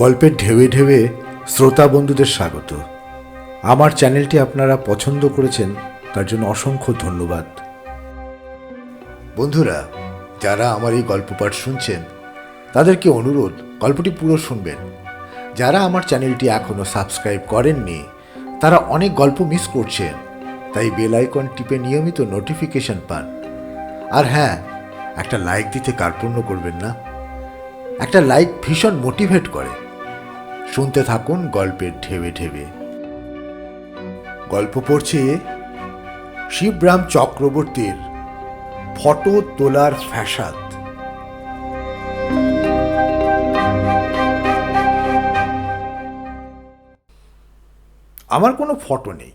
গল্পের ঢেউয়ে ঢেউয়ে শ্রোতা বন্ধুদের স্বাগত। আমার চ্যানেলটি আপনারা পছন্দ করেছেন, তার জন্য অসংখ্য ধন্যবাদ। বন্ধুরা, যারা আমার এই গল্প পাঠ শুনছেন, তাদেরকে অনুরোধ, গল্পটি পুরো শুনবেন। যারা আমার চ্যানেলটি এখনও সাবস্ক্রাইব করেননি, তারা অনেক গল্প মিস করছেন, তাই বেল আইকন টিপে নিয়মিত নোটিফিকেশন পান। আর হ্যাঁ একটা লাইক দিতে কার্পণ্য করবেন না। একটা লাইক ভীষণ মোটিভেট করে। শুনতে থাকুন গল্পের ঢেবে ঢেবে গল্প পড়ছে শিবরাম চক্রবর্তীর ফটো তোলার ফ্যাসাদ। আমার কোনো ফটো নেই।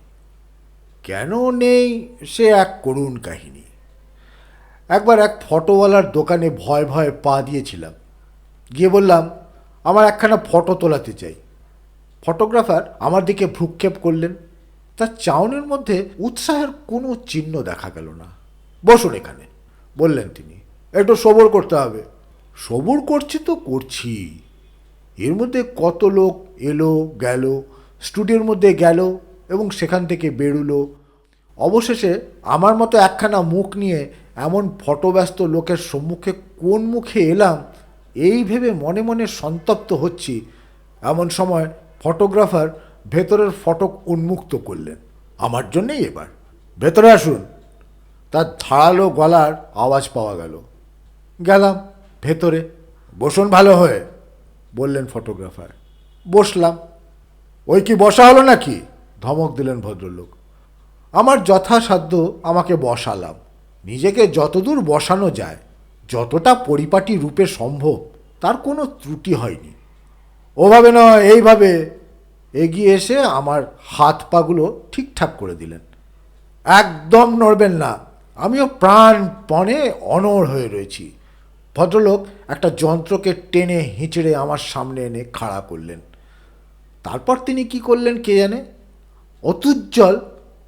কেন নেই সে এক করুণ কাহিনী। একবার এক ফটোওয়ালার দোকানে ভয় ভয়ে পা দিয়েছিলাম। গিয়ে বললাম আমার একখানা ফটো তোলাতে চাই। ফটোগ্রাফার আমার দিকে ভ্রুক্ষেপ করলেন। তার চাউনের মধ্যে উৎসাহের কোনো চিহ্ন দেখা গেল না। বসুন এখানে, বললেন তিনি। একটু সবর করতে হবে। সবর করছি তো করছি। এর মধ্যে কত লোক এলো, গেল, স্টুডিওর মধ্যে গেল এবং সেখান থেকে বেরুলো। অবশেষে আমার মতো একখানা মুখ নিয়ে এমন ফটোব্যস্ত লোকের সম্মুখে কোন মুখে এলাম এই ভেবে মনে মনে সন্তপ্ত হচ্ছি। এমন সময় ফটোগ্রাফার ভেতরের ফটক উন্মুক্ত করলেন। আমার জন্যেই এবার। ভেতরে আসুন। তার ধারালো গলার আওয়াজ পাওয়া গেল। গেলাম ভেতরে। বসুন ভালো হয়ে, বললেন ফটোগ্রাফার। বসলাম। ওই কি বসা হলো নাকি? ধমক দিলেন ভদ্রলোক। আমার যথাসাধ্য আমাকে বসালাম। নিজেকে যতদূর বসানো যায় যতটা পরিপাটি রূপে সম্ভব, তার কোনো ত্রুটি হয়নি। ওভাবে নয়, এইভাবে এগিয়ে এসে আমার হাত পাগুলো ঠিকঠাক করে দিলেন। একদম নড়বেন না, আমিও প্রাণপণে অনড় হয়ে রয়েছি। ভদ্রলোক একটা যন্ত্রকে টেনে হিঁচড়ে আমার সামনে এনে খাড়া করলেন। তারপর তিনি কি করলেন কে জানে? অতুজ্জ্বল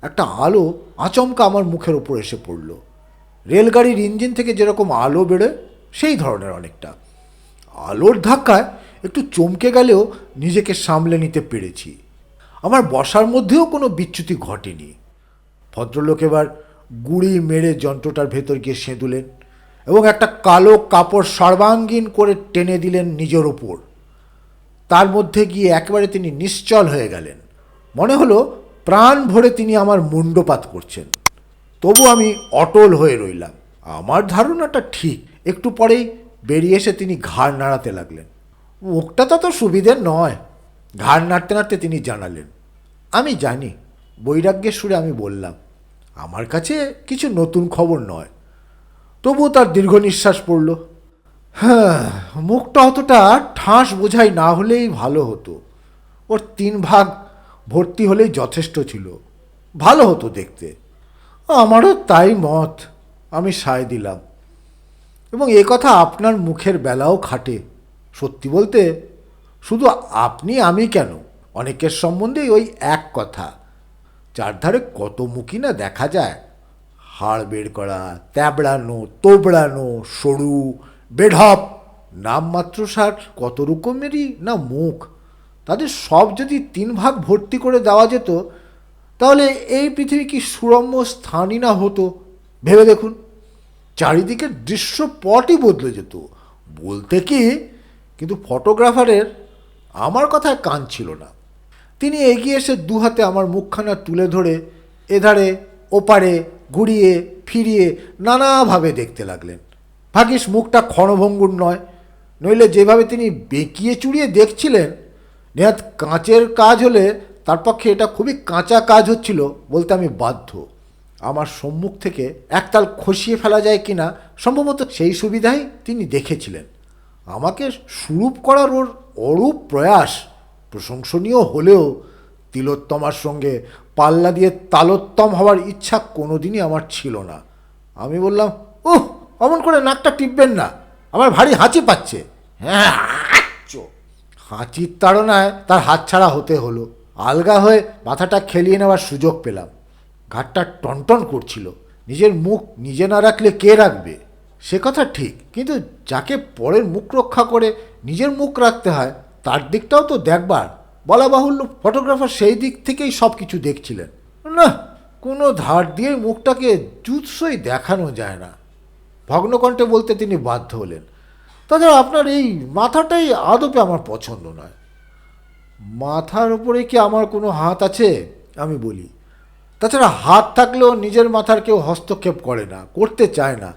একটা আলো আচমকা আমার মুখের ওপর এসে পড়ল। রেলগাড়ির ইঞ্জিন থেকে যেরকম আলো বেরোয়, সেই ধরনের অনেকটা। আলোর ধাক্কায় একটু চমকে গেলেও নিজেকে সামলে নিতে পেরেছি। আমার বসার মধ্যেও কোনো বিচ্যুতি ঘটেনি। ভদ্রলোক এবার গুড়ি মেরে যন্ত্রটার ভেতর গিয়ে সেঁদুলেন এবং একটা কালো কাপড় সর্বাঙ্গীন করে টেনে দিলেন নিজের ওপর। তার মধ্যে গিয়ে একেবারে তিনি নিশ্চল হয়ে গেলেন। মনে হলো প্রাণ ভরে তিনি আমার মুণ্ডপাত করছেন। তবু আমি অটল হয়ে রইলাম। আমার ধারণাটা ঠিক। একটু পরেই বেরিয়ে এসে তিনি ঘাড় নাড়াতে লাগলেন। মুখটা তো সুবিধের নয়, ঘাড় নাড়তে নাড়তে তিনি জানালেন, আমি জানি, বৈরাগ্যের সুরে আমি বললাম, আমার কাছে কিছু নতুন খবর নয়। তবুও তার দীর্ঘ নিঃশ্বাস পড়ল। হ্যাঁ মুখটা অতটা ঠাঁস বোঝাই না হলেই ভালো হতো। ওর তিন ভাগ ভর্তি হলেই যথেষ্ট ছিল। ভালো হতো দেখতে। আমারও তাই মত। আমি সায় দিলাম। এবং এ কথা আপনার মুখের বেলাও খাটে। সত্যি বলতে, শুধু আপনি, আমি কেন? অনেকের সম্বন্ধেই ওই এক কথা। চারধারে কত মুখই না দেখা যায়। হাড় বের করা, ত্যাবড়ানো, তোবড়ানো, সরু, বেঢপ, নামমাত্র সার কত রকমেরই না মুখ। তাদের সব যদি তিন ভাগ ভর্তি করে দেওয়া যেত তাহলে এই পৃথিবী কি সুরম্য স্থানই না হতো? ভেবে দেখুন। চারিদিকের দৃশ্যপটই বদলে যেত। বলতে কি? কিন্তু ফটোগ্রাফারের আমার কথায় কান ছিল না। তিনি এগিয়ে এসে দু হাতে আমার মুখখানা তুলে ধরে এধারে, ওপারে, ঘুরিয়ে, ফিরিয়ে নানাভাবে দেখতে লাগলেন। ভাগিস মুখটা ক্ষণভঙ্গুর নয়। নইলে যেভাবে তিনি বেঁকিয়ে চুড়িয়ে দেখছিলেন, নেহাত কাঁচের কাজ হলে তার পক্ষে এটা খুবই কাঁচা কাজ হচ্ছিল বলতে আমি বাধ্য। আমার সম্মুখ থেকে একতাল খসিয়ে ফেলা যায় কিনা সম্ভবত সেই সুবিধাই তিনি দেখেছিলেন। আমাকে সুরূপ করার ওর অরূপ প্রয়াস প্রশংসনীয় হলেও তিলোত্তমার সঙ্গে পাল্লা দিয়ে তালোত্তম হওয়ার ইচ্ছা কোনোদিনই আমার ছিল না। আমি বললাম, উহ, অমন করে নাকটা টিপবেন না, আমার ভারী হাঁচি পাচ্ছে। হ্যাঁ। হাঁচির তাড়নায় তার হাতছাড়া হতে হলো। আলগা হয়ে মাথাটা খেলিয়ে নেওয়ার সুযোগ পেলাম। ঘাটটা টনটন করছিল। নিজের মুখ নিজে না রাখলে কে রাখবে? সে কথা ঠিক, কিন্তু যাকে পরের মুখ রক্ষা করে নিজের মুখ রাখতে হয়, তার দিকটাও তো দেখবার। বলা বাহুল্য, ফটোগ্রাফার সেই দিক থেকেই সব কিছু দেখছিলেন। না, কোনো ধার দিয়ে মুখটাকে জুৎসই দেখানো যায় না। ভগ্নকণ্ঠে বলতে তিনি বাধ্য হলেন তাছাড়া আপনার এই মাথাটাই আদপে আমার পছন্দ নয়। মাথার উপরে কি আমার কোনো হাত আছে? আমি বলি। তাছাড়া হাত থাকলেও নিজের মাথার কেউ হস্তক্ষেপ করে না, করতে চায় না।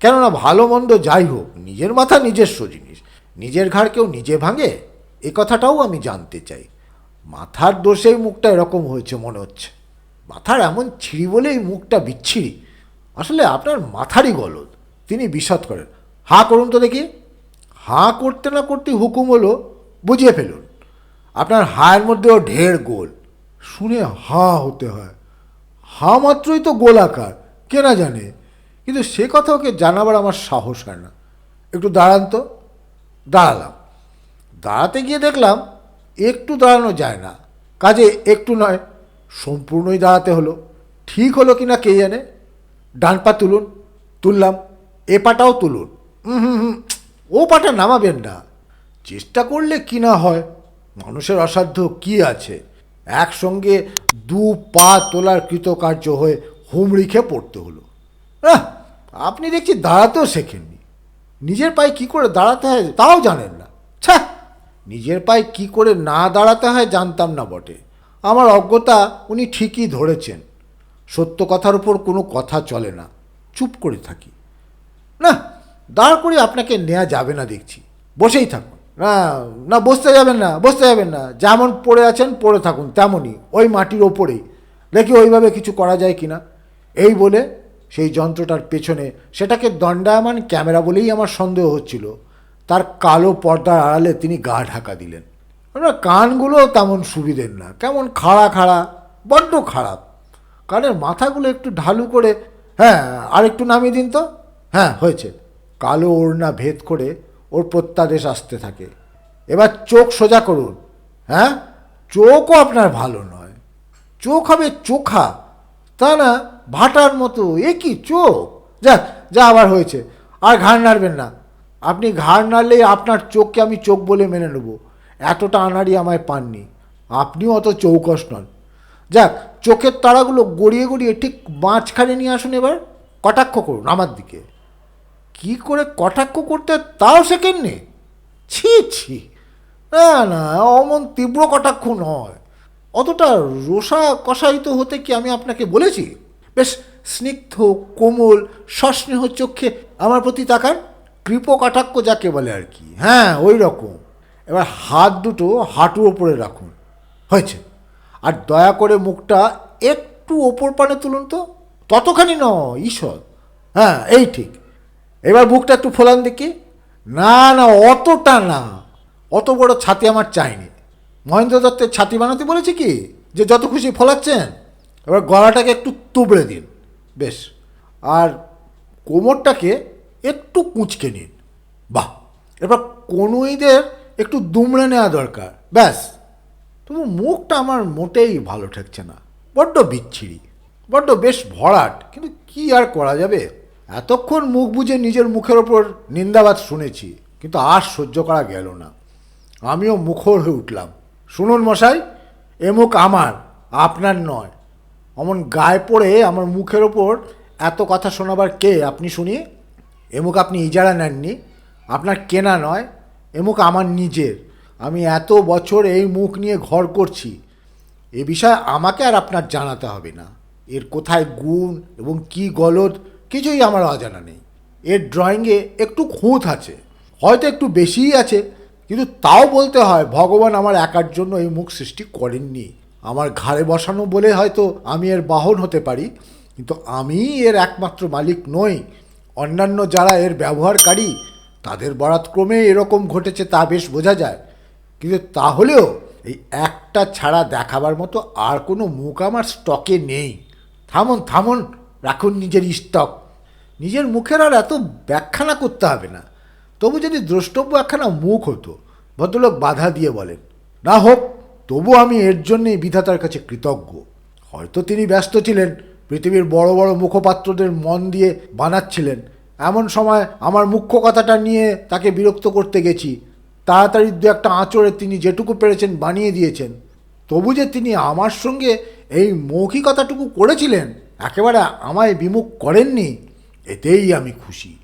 কেননা ভালো মন্দ যাই হোক, নিজের মাথা নিজস্ব জিনিস। নিজের ঘাড় কেউ নিজে ভাঙে? এ কথাটাও আমি জানতে চাই। মাথার দোষেই মুখটা এরকম হয়েছে মনে হচ্ছে। মাথার এমন ছিঁড়ি বলেই মুখটা বিচ্ছিরি। আসলে আপনার মাথারই গলদ। তিনি বিশদ করেন। হাঁ করুন তো দেখি। হাঁ করতে না করতে হুকুম হলো, বুঝিয়ে ফেলুন। আপনার হায়ের মধ্যেও ঢের গোল। শুনে হা হতে হয়। হা মাত্রই তো গোলাকার, কে না জানে? কিন্তু সে কথা ওকে জানাবার আমার সাহস হয় না। একটু দাঁড়ান তো। দাঁড়ালাম। দাঁড়াতে গিয়ে দেখলাম একটু দাঁড়ানো যায় না। কাজে একটু নয়, সম্পূর্ণই দাঁড়াতে হলো। ঠিক হলো কি না কে জানে? ডান পা তুলুন, তুললাম, এ পাটাও তুলুন। উম, হুম হুম, ও পাটা নামাবেন না। চেষ্টা করলে কি না হয়? মানুষের অসাধ্য কি আছে? একসঙ্গে দু পা তোলার কৃতকার্য হয়ে হুমড়ি খেয়ে পড়তে হলো। আপনি দেখছি দাঁড়াতেও শেখেননি। নিজের পায়ে কি করে দাঁড়াতে হয় তাও জানেন না। ছ্যা, নিজের পায়ে কি করে না দাঁড়াতে হয় জানতাম না বটে। আমার অজ্ঞতা উনি ঠিকই ধরেছেন। সত্য কথার উপর কোনো কথা চলে না। চুপ করে থাকি। না, দাঁড় করে আপনাকে নেওয়া যাবে না দেখছি। বসেই থাকুন। না না, বসতে যাবেন না, বসতে যাবেন না। যেমন পড়ে আছেন, পড়ে থাকুন, তেমনই। ওই মাটির ওপরেই। দেখি ওইভাবে কিছু করা যায় কি না এই বলে সেই যন্ত্রটার পেছনে, সেটাকে দণ্ডায়মান ক্যামেরা বলেই আমার সন্দেহ হচ্ছিল। তার কালো পর্দার আড়ালে তিনি গা ঢাকা দিলেন। ওনার কানগুলো তেমন সুবিধের না। কেমন খাড়া খাড়া, বড্ড খারাপ। কানের মাথাগুলো একটু ঢালু করে হ্যাঁ আর একটু নামিয়ে দিন তো। হ্যাঁ হয়েছে। কালো ওড়না ভেদ করে ওর প্রত্যাদেশ আসতে থাকে। এবার চোখ সোজা করুন। হ্যাঁ? চোখও আপনার ভালো নয়। চোখ হবে চোখা। তা না, ভাটার মতো। এ কি চোখ? যাক, যা আবার হয়েছে। আর ঘাড় নাড়বেন না। আপনি ঘাড় নাড়লেই আপনার চোখকে আমি চোখ বলে মেনে নেব। এতটা আনাড়ি আমায় পাননি। আপনিও অত চৌকস নন। যাক, চোখের তারাগুলো গড়িয়ে গড়িয়ে ঠিক মাঝখানে নিয়ে আসুন এবার। কটাক্ষ করুন আমার দিকে। কি করে কটাক্ষ করতে তাও শেখেননি? ছি ছি। না না, অমন তীব্র কটাক্ষ নয়। অতটা রোষা কষায়িত হতে কি আমি আপনাকে বলেছি? বেশ, স্নিগ্ধ, কোমল, সস্নেহ চোখে আমার প্রতি তাকান। কৃপ কটাক্ষ যাকে বলে আর কি। হ্যাঁ ওই রকম। এবার হাত দুটো হাঁটুর ওপরে রাখুন। হয়েছে। আর দয়া করে মুখটা একটু ওপর পানে তুলুন তো। ততখানি ন ঈশ্বর। হ্যাঁ এই ঠিক। এবার বুকটা একটু ফোলান দেখি। না না, অতটা না। অত বড় ছাতি আমার চাইনি। মহেন্দ্র দত্তের ছাতি বানাতে বলেছে কি? যে যত খুশি ফোলাচ্ছেন, এবার গলাটাকে একটু তুবড়ে দিন। বেশ। আর কোমরটাকে একটু কুঁচকে নিন। বাহ! এবার কনুইদের একটু দুমড়ে নেওয়া দরকার। ব্যাস। তবু মুখটা আমার মোটেই ভালো ঠেকছে না। বড্ড বিচ্ছিরি, বড্ড বেশ ভরাট। কিন্তু কি আর করা যাবে? এতক্ষণ মুখ বুঝে নিজের মুখের ওপর নিন্দাবাদ শুনেছি, কিন্তু আর সহ্য করা গেল না। আমিও মুখর হয়ে উঠলাম। শুনুন মশাই, এ মুখ আমার, আপনার নয়। অমন গায়ে পড়ে আমার মুখের ওপর এত কথা শোনাবার কে? আপনি শুনি। এ মুখ আপনি ইজারা নেননি। আপনার কেনা নয়। এ মুখ আমার নিজের। আমি এত বছর এই মুখ নিয়ে ঘর করছি। এ বিষয়ে আমাকে আর আপনার জানাতে হবে না। এর কোথায় গুণ এবং কি গলদ কিছুই আমার অজানা নেই। এর ড্রয়িংয়ে একটু খুঁত আছে, হয়তো একটু বেশিই আছে, কিন্তু তাও বলতে হয় ভগবান আমার একার জন্য এই মুখ সৃষ্টি করেননি। আমার ঘাড়ে বসানো বলে হয়তো আমি এর বাহন হতে পারি, কিন্তু আমি এর একমাত্র মালিক নই। অন্যান্য যারা এর ব্যবহারকারী, তাদের বরাতক্রমে এরকম ঘটেছে তা বেশ বোঝা যায়। কিন্তু তাহলেও এই একটা ছাড়া দেখাবার মতো আর কোনো মুখ আমার স্টকে নেই। থামুন থামুন, রাখুন নিজের স্টক নিজের মুখের আর এত ব্যাখ্যা না করতে হবে না। তবু যদি দ্রষ্টব্য একখানা মুখ হতো, ভদ্রলোক বাধা দিয়ে বলেন, না হোক, তবু আমি এর জন্যেই বিধাতার কাছে কৃতজ্ঞ। হয়তো তিনি ব্যস্ত ছিলেন, পৃথিবীর বড় বড় মুখপাত্রদের মন দিয়ে বানাচ্ছিলেন। এমন সময় আমার মুখ্য কথাটা নিয়ে তাকে বিরক্ত করতে গেছি। তাড়াতাড়ি দু একটা আঁচড়ে তিনি যেটুকু পেরেছেন বানিয়ে দিয়েছেন। তবু যে তিনি আমার সঙ্গে এই মৌখিকতাটুকু করেছিলেন, একেবারে আমায় বিমুখ করেননি। এতেই আমি খুশি।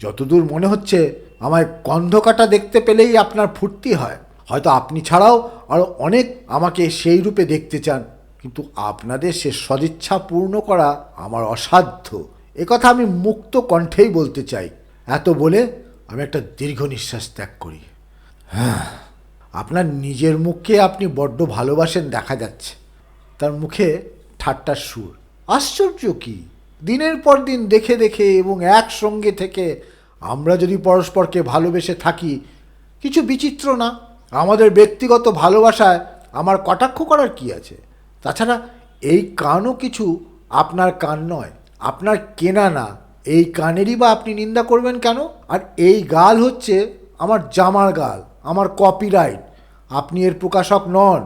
যতদূর মনে হচ্ছে, আমায় কন্ধকাটা দেখতে পেলেই আপনার ফুর্তি হয়। হয়তো আপনি ছাড়াও আরও অনেক আমাকে সেই রূপে দেখতে চান। কিন্তু আপনাদের সে সদিচ্ছা পূর্ণ করা আমার অসাধ্য। একথা আমি মুক্ত কণ্ঠেই বলতে চাই। এত বলে আমি একটা দীর্ঘ নিঃশ্বাস ত্যাগ করি। হ্যাঁ আপনার নিজের মুখকে আপনি বড্ড ভালোবাসেন দেখা যাচ্ছে। তার মুখে ঠাট্টার সুর। আশ্চর্য কি? দিনের পর দিন দেখে দেখে এবং একসঙ্গে থেকে আমরা যদি পরস্পরকে ভালোবেসে থাকি, কিছু বিচিত্র না? আমাদের ব্যক্তিগত ভালোবাসায় আমার কটাক্ষ করার কি আছে? তাছাড়া এই কানও কিছু আপনার কান নয়, আপনার কেনা না। এই কানেরই বা আপনি নিন্দা করবেন কেন? আর এই গাল হচ্ছে আমার জামার গাল, আমার কপিরাইট আপনি এর প্রকাশক নন।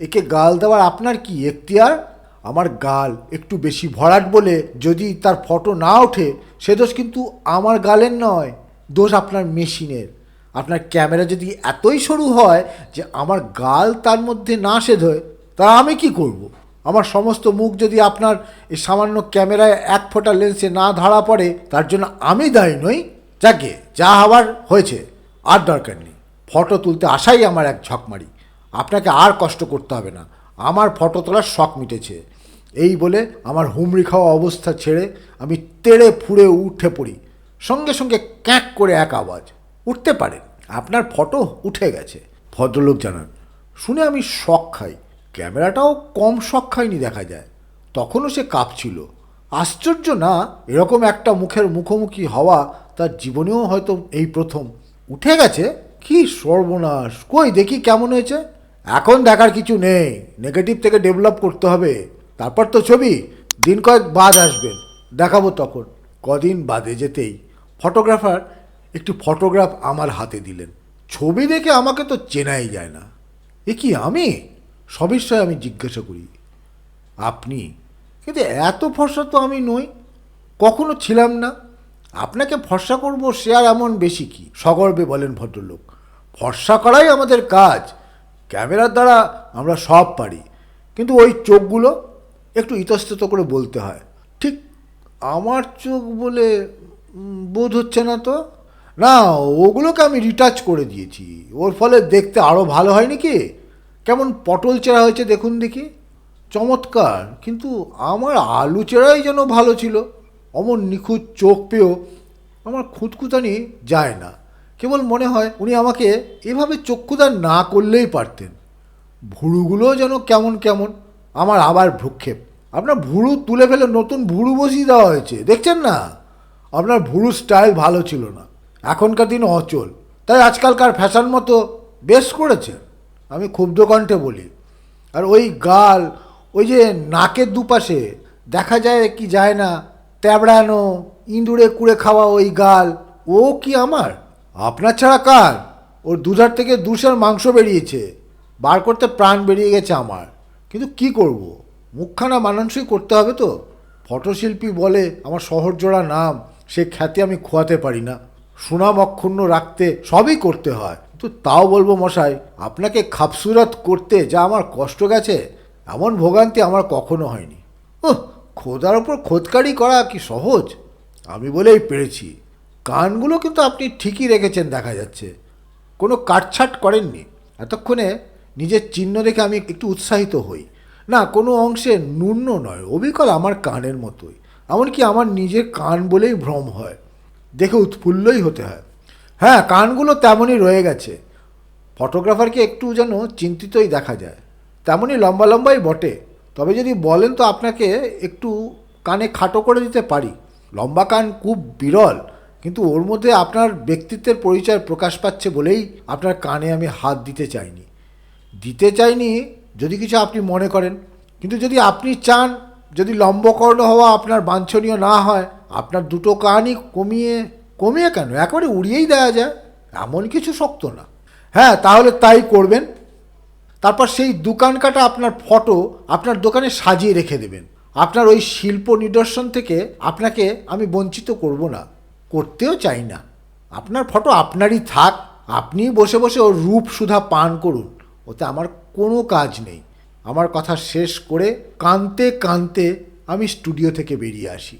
একে গাল দেওয়ার আপনার কি এখতিয়ার? আমার গাল একটু বেশি ভরাট বলে যদি তার ফটো না ওঠে, সে দোষ কিন্তু আমার গালের নয়, দোষ আপনার মেশিনের। আপনার ক্যামেরা যদি এতই সরু হয় যে আমার গাল তার মধ্যে না সেধোয় তা আমি কি করব। আমার সমস্ত মুখ যদি আপনার এই সামান্য ক্যামেরায় এক ফোঁটা লেন্সে না ধরা পড়ে, তার জন্য আমি দায়ী নই। যাকে, যা হওয়ার হয়েছে, আর দরকার নেই। ফটো তুলতে আসাই আমার এক ঝকমারি। আপনাকে আর কষ্ট করতে হবে না। আমার ফটো তোলার শখ মিটেছে। এই বলে আমার হুমড়ি খাওয়া অবস্থা ছেড়ে আমি তেড়ে ফুড়ে উঠে পড়ি। সঙ্গে সঙ্গে ক্যাঁক করে এক আওয়াজ, উঠতে পারেন আপনার ফটো উঠে গেছে। ভদ্রলোক জানান, শুনে আমি শখ খাই, ক্যামেরাটাও কম শখ খাইনি দেখা যায়। তখনও সে কাঁপছিল। আশ্চর্য না, এরকম একটা মুখের মুখোমুখি হওয়া তার জীবনেও হয়তো এই প্রথম। উঠে গেছে? কি সর্বনাশ! কই দেখি কেমন হয়েছে? এখন দেখার কিছু নেই। নেগেটিভ থেকে ডেভেলপ করতে হবে। তারপর তো ছবি, দিন কয়েক বাদ আসবেন দেখাবো তখন। কদিন বাদে যেতেই। ফটোগ্রাফার একটি ফটোগ্রাফ আমার হাতে দিলেন। ছবি দেখে আমাকে তো চেনাই যায় না। এ কি আমি? সবিস্ময়ে আমি জিজ্ঞাসা করি, আপনি? কিন্তু এত ফর্সা তো আমি নই। কখনো ছিলাম না। আপনাকে ফর্সা করব সে আর এমন বেশি কি? সগর্বে বলেন ভদ্রলোক, ফর্সা করাই আমাদের কাজ। ক্যামেরার দ্বারা আমরা সব পারি। কিন্তু ওই চোখগুলো একটু ইতস্তত করে বলতে হয়। ঠিক আমার চোখ বলে বোধ হচ্ছে না তো? না, ওগুলোকে আমি রিটাচ করে দিয়েছি। ওর ফলে দেখতে আরও ভালো হয় নাকি? কেমন পটল চেরা হয়েছে দেখুন দেখি। চমৎকার, কিন্তু আমার আলু চেরাই যেন ভালো ছিল। অমন নিখুঁত চোখ পেয়েও আমার খুঁতখুতানি যায় না। কেবল মনে হয় উনি আমাকে এভাবে চক্ষুদান না করলেই পারতেন। ভুরুগুলোও যেন কেমন কেমন, আমার আবার ভ্রুক্ষেপ। আপনার ভুরু তুলে ফেলে নতুন ভুরু বসিয়ে দেওয়া হয়েছে, দেখছেন না? আপনার ভুরু স্টাইল ভালো ছিল না। এখনকার দিন অচল। তাই আজকালকার ফ্যাশন মতো বেশ করেছেন আমি ক্ষুব্ধ কণ্ঠে বলি, আর ওই গাল, ওই যে নাকের দুপাশে, দেখা যায় কি যায় না ট্যাবড়ানো ইঁদুরে কুড়ে খাওয়া ওই গাল, ও কি আমার? আপনার ছাড়া কার? ওর দুধার থেকে দুশের মাংস বেরিয়েছে। বার করতে প্রাণ বেরিয়ে গেছে আমার। কিন্তু কি করব? মুখখানা মানানসই করতে হবে তো। ফটোশিল্পী বলে আমার শহর জোড়া নাম, সে খ্যাতি আমি খোয়াতে পারি না। সুনাম অক্ষুণ্ণ রাখতে সবই করতে হয়। কিন্তু তাও বলব মশাই, আপনাকে খাপসুরাত করতে যা আমার কষ্ট গেছে, এমন ভোগান্তি আমার কখনো হয়নি। ওহ খোদার ওপর খোদকারি করা কি সহজ? আমি বলেই পেরেছি। কানগুলো কিন্তু আপনি ঠিকই রেখেছেন দেখা যাচ্ছে। কোনো কাটছাট করেননি। এতক্ষণে নিজের চিহ্ন দেখে আমি একটু উৎসাহিত হই। না, কোনো অংশে ন্যূন্য নয়, অবিকল আমার কানের মতোই। এমনকি আমার নিজের কান বলেই ভ্রম হয়। দেখে উৎফুল্লই হতে হয়। হ্যাঁ কানগুলো তেমনই রয়ে গেছে। ফটোগ্রাফারকে একটু যেন চিন্তিতই দেখা যায়। তেমনই লম্বা লম্বাই বটে। তবে যদি বলেন তো আপনাকে একটু কানে খাটো করে দিতে পারি। লম্বা কান খুব বিরল। কিন্তু ওর মধ্যে আপনার ব্যক্তিত্বের পরিচয় প্রকাশ পাচ্ছে বলেই আপনার কানে আমি হাত দিতে চাইনি। দিতে চাইনি যদি কিছু আপনি মনে করেন। কিন্তু যদি আপনি চান, যদি লম্বকর্ণ হওয়া আপনার বাঞ্ছনীয় না হয়, আপনার দুটো কানই কমিয়ে কমিয়ে কেন? একেবারে উড়িয়েই দেওয়া যায়। এমন কিছু শক্ত না। হ্যাঁ তাহলে তাই করবেন। তারপর সেই দোকান কাটা আপনার ফটো আপনার দোকানে সাজিয়ে রেখে দেবেন। আপনার ওই শিল্প নিদর্শন থেকে আপনাকে আমি বঞ্চিত করব না। করতেও চাই না। আপনার ফটো আপনারই থাক। আপনি বসে বসে ওর রূপ সুধা পান করুন। ওতে আমার কোনো কাজ নেই। আমার কথা শেষ করে কানতে কানতে আমি স্টুডিও থেকে বেরিয়ে আসি।